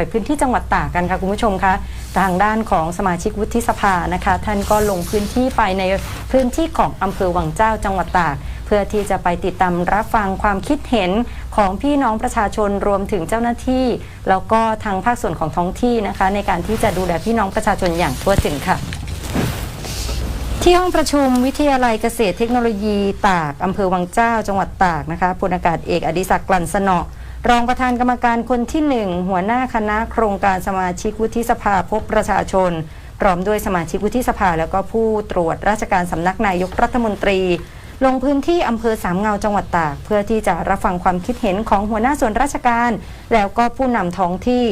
ไปพื้นที่จังหวัดตากกันค่ะคุณผู้ชมคะทางด้านของสมาชิกวุฒิสภานะคะ ท่านก็ลงพื้นที่ไปในพื้นที่ของอำเภอวังเจ้าจังหวัดตาก เพื่อที่จะไปติดตามรับฟังความคิดเห็นของพี่น้องประชาชนรวมถึงเจ้าหน้าที่ แล้วก็ทางภาคส่วนของท้องที่นะคะ ในการที่จะดูแลพี่น้องประชาชนอย่างทั่วถึงค่ะ ที่ห้องประชุมวิทยาลัยเกษตรเทคโนโลยีตากอำเภอวังเจ้า จังหวัดตากนะคะพลอากาศเอกอดิศักดิ์กลั่นสนอ รองประธานกรรมการคนที่หนึ่งหัวหน้าคณะโครงการสมาชิกวุฒิสภาพบประชาชน พร้อมด้วยสมาชิกวุฒิสภา แล้วก็ผู้ตรวจราชการสำนักนายกรัฐมนตรี ลงพื้นที่อำเภอสามเงาจังหวัดตาก เพื่อที่จะรับฟังความคิดเห็นของหัวหน้าส่วนราชการ แล้วก็ผู้นำท้องที่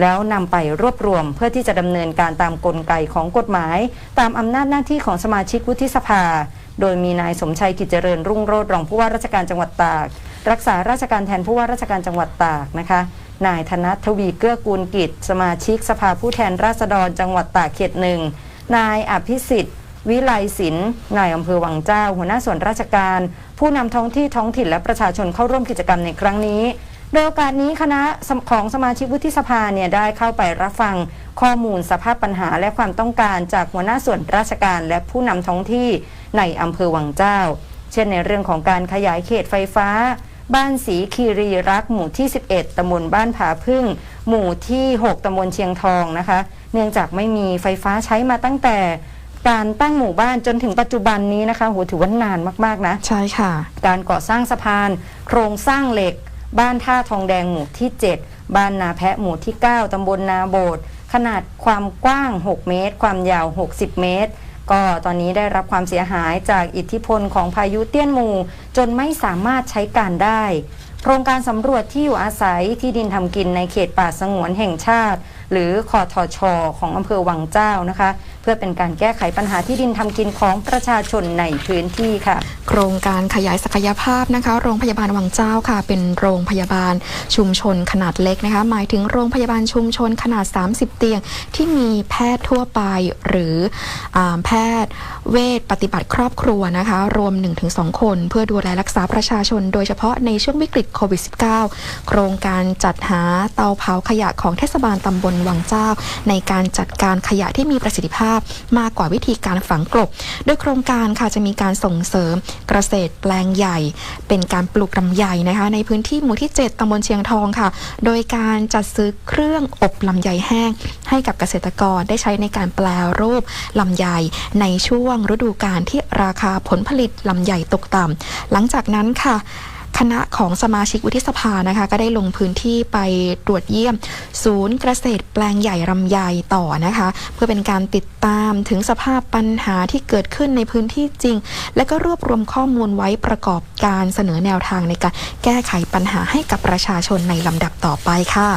แล้วนำไปรวบรวมเพื่อที่จะดำเนินการตามกลไกของกฎหมาย ตามอำนาจหน้าที่ของสมาชิกวุฒิสภา โดยมีนายสมชัยกิจเจริญรุ่งโรจน์รองผู้ว่าราชการจังหวัดตาก รักษาราชการแทนผู้ว่าราชการจังหวัดตากนะคะ นายธนัททวีเกื้อกูลกิจ สมาชิกสภาผู้แทนราษฎรจังหวัดตากเขตหนึ่ง นายอภิสิทธิ์ วิไลศิลป์นายอำเภอวังเจ้า หัวหน้าส่วนราชการ ผู้นำท้องที่ท้องถิ่นและประชาชนเข้าร่วมกิจกรรมในครั้งนี้โดยโอกาสนี้คณะของสมาชิกวุฒิสภาเนี่ยได้เข้าไปรับฟังข้อมูลสภาพปัญหาและความต้องการจากหัวหน้าส่วนราชการและผู้นำท้องที่ในอำเภอวังเจ้า เช่นในเรื่องของการขยายเขตไฟฟ้า บ้านสีคีรีรักษ์หมู่ที่ 11 ตำบลบ้านผาพึ่ง หมู่ที่ 6 ตำบลเชียงทองนะคะ เนื่องจากไม่มีไฟฟ้าใช้มาตั้งแต่การตั้งหมู่บ้านจนถึงปัจจุบันนี้นะคะโหถือว่านานมากๆนะ ใช่ค่ะ การก่อสร้างสะพาน โครงสร้างเหล็ก บ้านท่าทองแดงหมู่ที่ 7 บ้านนาแพะหมู่ที่ 9 ตำบลนาโบดขนาดความกว้าง 6 เมตร ความยาว 60 เมตร ก็ตอนนี้ได้รับความเสียหายจากอิทธิพลของพายุเตี้ยนหมู่ จนไม่สามารถใช้การได้ โครงการสำรวจที่อยู่อาศัยที่ดินทำกินในเขตป่าสงวนแห่งชาติ หรือคอทชของอำเภอวังเจ้านะคะ เพื่อเป็นการแก้ไขปัญหาที่ดินทำกินของประชาชนในพื้นที่ค่ะ โครงการขยายศักยภาพนะคะ โรงพยาบาลวังเจ้าค่ะ เป็นโรงพยาบาลชุมชนขนาดเล็กนะคะ หมายถึงโรงพยาบาลชุมชนขนาด 30 เตียง ที่มีแพทย์ทั่วไปหรืออแพทย์เวชปฏิบัติครอบครัวนะคะ รวม 1-2 คน เพื่อดูแลรักษาประชาชน โดยเฉพาะในช่วงวิกฤตโควิด -19 โครงการจัดหาเตาเผาขยะของเทศบาลตำบลวังเจ้า ในการจัดการขยะที่มีประสิทธิภาพมากกว่าวิธีการฝังกลบ โดยโครงการค่ะจะมีการส่งเสริมเกษตรแปลงใหญ่ เป็นการปลูกลำไยนะคะในพื้นที่หมู่ที่ 7ตำบลเชียงทองค่ะ โดยการจัดซื้อเครื่องอบลำไยแห้ง ให้กับเกษตรกรได้ใช้ในการแปลรูปลำไยในช่วงฤดูกาลที่ราคาผลผลิตลำไยตกต่ำหลังจากนั้นค่ะ คณะของสมาชิกวุฒิสภานะคะก็ได้ลงพื้นที่ไปตรวจเยี่ยม ศูนย์เกษตรแปลงใหญ่ลำไยต่อนะคะ เพื่อเป็นการติดตามถึงสภาพปัญหาที่เกิดขึ้นในพื้นที่จริง และก็รวบรวมข้อมูลไว้ประกอบการเสนอแนวทางในการแก้ไขปัญหาให้กับประชาชนในลำดับต่อไปค่ะ